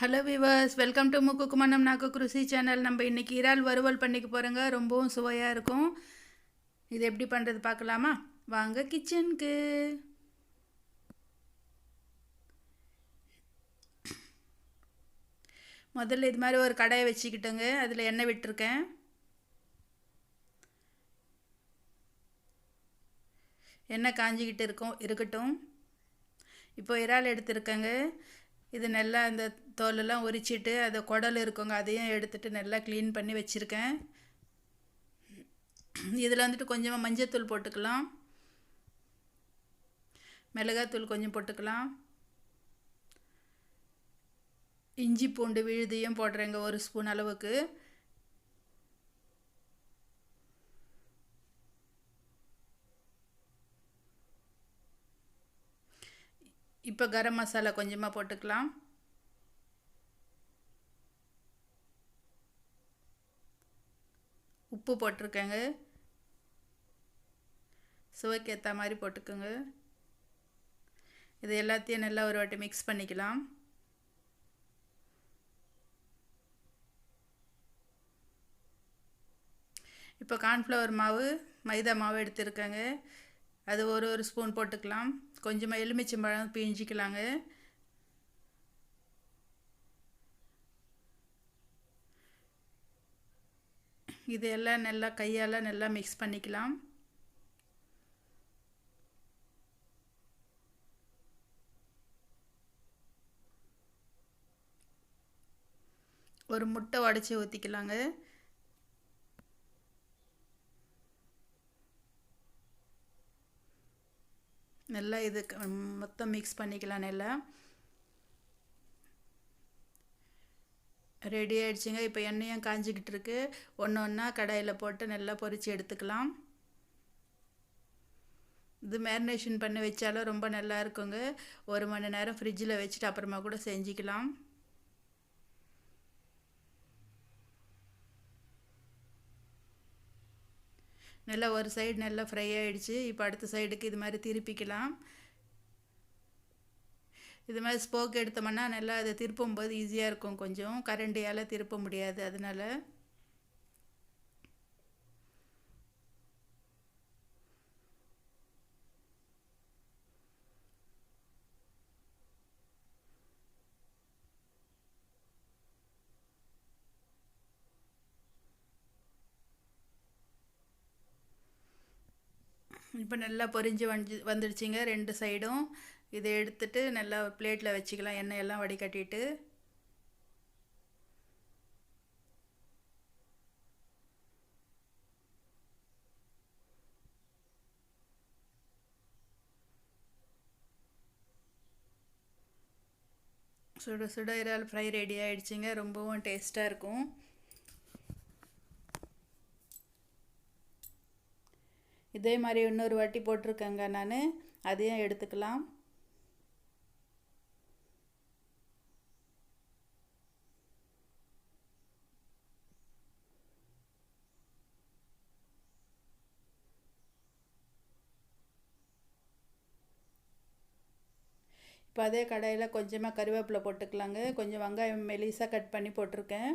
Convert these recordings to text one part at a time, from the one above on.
Hello viewers welcome to முக்கு குமணம் நாக்கு குருசி channel நம்ம இன்றைக்கி இறால் வறுவல் பண்ணிக்க போகிறோங்க ரொம்பவும் சுவையாக இருக்கும். இது எப்படி பண்ணுறது பார்க்கலாமா? வாங்க கிச்சனுக்கு முதல்ல இது மாதிரி ஒரு கடையை வச்சுக்கிட்டோங்க. அதில் எண்ணெய் விட்டுருக்கேன். எண்ணெய் காஞ்சிக்கிட்டு இருக்கும் இருக்கட்டும். இப்போ இறால் எடுத்துருக்கேங்க. இது நல்லா இந்த தோலெல்லாம் உரிச்சிட்டு அது குடல் இருக்குங்க அதையும் எடுத்துட்டு நல்லா க்ளீன் பண்ணி வச்சுருக்கேன். இதில் வந்துட்டு கொஞ்சமாக மஞ்சத்தூள் போட்டுக்கலாம். மிளகாத்தூள் கொஞ்சம் போட்டுக்கலாம். இஞ்சி பூண்டு விழுதியும் போடுறேங்க ஒரு ஸ்பூன் அளவுக்கு. இப்போ கரம் மசாலா கொஞ்சமாக போட்டுக்கலாம். உப்பு போட்டிருக்கேங்க. சுவைக்கு ஏற்ற மாதிரி போட்டுக்கோங்க. இது எல்லாத்தையும் நல்லா ஒரு வாட்டி மிக்ஸ் பண்ணிக்கலாம். இப்போ கார்ன்ஃப்ளவர் மாவு மைதா மாவு எடுத்துருக்கேங்க. அது ஒரு ஒரு ஸ்பூன் போட்டுக்கலாம். கொஞ்சமாக எலுமிச்சம்பழம் பிழிஞ்சிக்கலாங்க. இதெல்லாம் நல்லா கையால் நல்லா மிக்ஸ் பண்ணிக்கலாம். ஒரு முட்டை உடச்சி ஊற்றிக்கலாங்க நல்லா இது மொத்தம் மிக்ஸ் பண்ணிக்கலாம் நல்லா. ரெடி ஆகிடுச்சிங்க இப்போ எண்ணெயும் காஞ்சிக்கிட்டு இருக்கு ஒன்று ஒன்றா கடாயில் போட்டு நல்லா பொரித்து எடுத்துக்கலாம். இது மேரினேஷன் பண்ணி வச்சாலும் ரொம்ப நல்லா இருக்குங்க. ஒரு மணி நேரம் ஃப்ரிட்ஜில் வச்சுட்டு அப்புறமா கூட செஞ்சுக்கலாம். நல்லா ஒரு சைடு நல்லா ஃப்ரை ஆகிடுச்சு இப்போ அடுத்த சைடுக்கு இது மாதிரி திருப்பிக்கலாம். இது மாதிரி ஸ்போக் எடுத்தோம்னா நல்லா அதை திருப்பும்போது ஈஸியாக இருக்கும் கொஞ்சம். கரண்டியால் திருப்ப முடியாது. அதனால் இப்போ நல்லா பொரிஞ்சு வந்து வந்துடுச்சிங்க ரெண்டு சைடும். இதை எடுத்துட்டு நல்லா ஒரு பிளேட்டில் வச்சுக்கலாம் எண்ணெயெல்லாம் வடிகட்டிட்டு. சுட சுட இறால் ஃப்ரை ரெடி ஆகிடுச்சிங்க ரொம்பவும் டேஸ்ட்டாக இருக்கும். இதே மாதிரி இன்னொரு வாட்டி போட்டிருக்கேங்க நான். அதையும் எடுத்துக்கலாம். இப்போ அதே கடையில் கொஞ்சமாக கருவேப்பிலை போட்டுக்கலாங்க. கொஞ்சம் வெங்காயம் மெலிசாக கட் பண்ணி போட்டிருக்கேன்.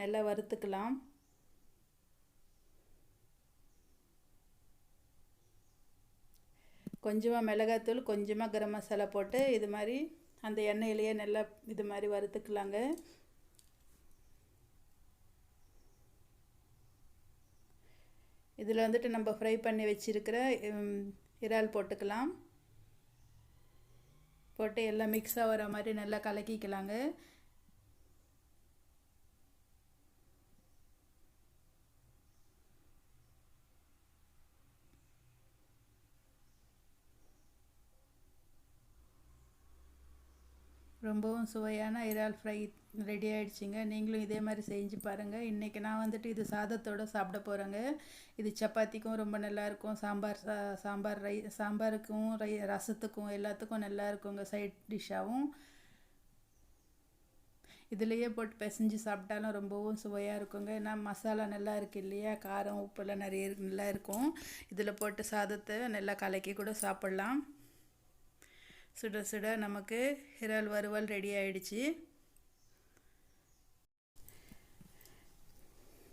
நல்லா வறுத்துக்கலாம். கொஞ்சமாக மிளகாத்தூள் கொஞ்சமாக கரம் மசாலா போட்டு இது மாதிரி அந்த எண்ணெயிலேயே நல்லா இது மாதிரி வறுத்துக்கலாங்க. இதில் வந்துட்டு நம்ம ஃப்ரை பண்ணி வச்சுருக்கிற இறால் போட்டுக்கலாம். போட்டு எல்லாம் மிக்ஸ் ஆகிற மாதிரி நல்லா கலக்கிக்கலாங்க. ரொம்பவும் சுவையான இறால் ஃப்ரை ரெடி ஆகிடுச்சிங்க நீங்களும் இதே மாதிரி செஞ்சு பாருங்கள் இன்றைக்கி நான் வந்துட்டு இது சாதத்தோடு சாப்பிட போகிறேங்க இது சப்பாத்திக்கும் ரொம்ப நல்லாயிருக்கும் சாம்பார் சா சாம்பார் ரை சாம்பாருக்கும் ரை ரசத்துக்கும் எல்லாத்துக்கும் நல்லா இருக்குங்க சைட் டிஷ்ஷாகவும் இதுலேயே போட்டு பிசைஞ்சு சாப்பிட்டாலும் ரொம்பவும் சுவையாக இருக்குங்க. ஏன்னா மசாலா நல்லா இருக்குது இல்லையா? காரம் உப்பெல்லாம் நிறைய நல்லா இருக்கும். இதில் போட்டு சாதத்தை நல்லா கலக்கி கூட சாப்பிட்லாம். சுட சுட நமக்கு இறால் வறுவல் ரெடி ஆயிடுச்சு.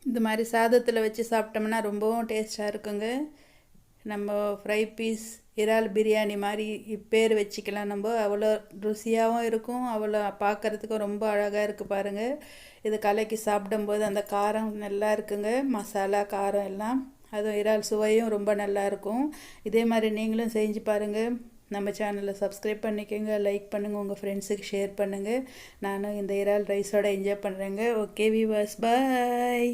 இந்த மாதிரி சாதத்தில் வச்சு சாப்பிட்டோம்னா ரொம்பவும் டேஸ்ட்டாக இருக்குங்க. நம்ம ஃப்ரை பீஸ் இறால் பிரியாணி மாதிரி பேர் வச்சுக்கலாம் நம்ம. அவ்வளோ ருசியாகவும் இருக்கும். அவ்வளோ பார்க்குறதுக்கும் ரொம்ப அழகாக இருக்குது பாருங்கள் இது கலக்கி சாப்பிடும்போது அந்த காரம் நல்லா இருக்குங்க. மசாலா காரம் எல்லாம். அதுவும் இறால் சுவையும் ரொம்ப நல்லாயிருக்கும் இதே மாதிரி நீங்களும் செஞ்சு பாருங்கள் நம்ம சேனலை சப்ஸ்கிரைப் பண்ணிக்கோங்க லைக் பண்ணுங்கள் உங்கள் ஃப்ரெண்ட்ஸுக்கு ஷேர் பண்ணுங்கள் நானும் இந்த இறால் ரைஸோட என்ஜாய் பண்ணுறேங்க ஓகே விவாஸ் பாய்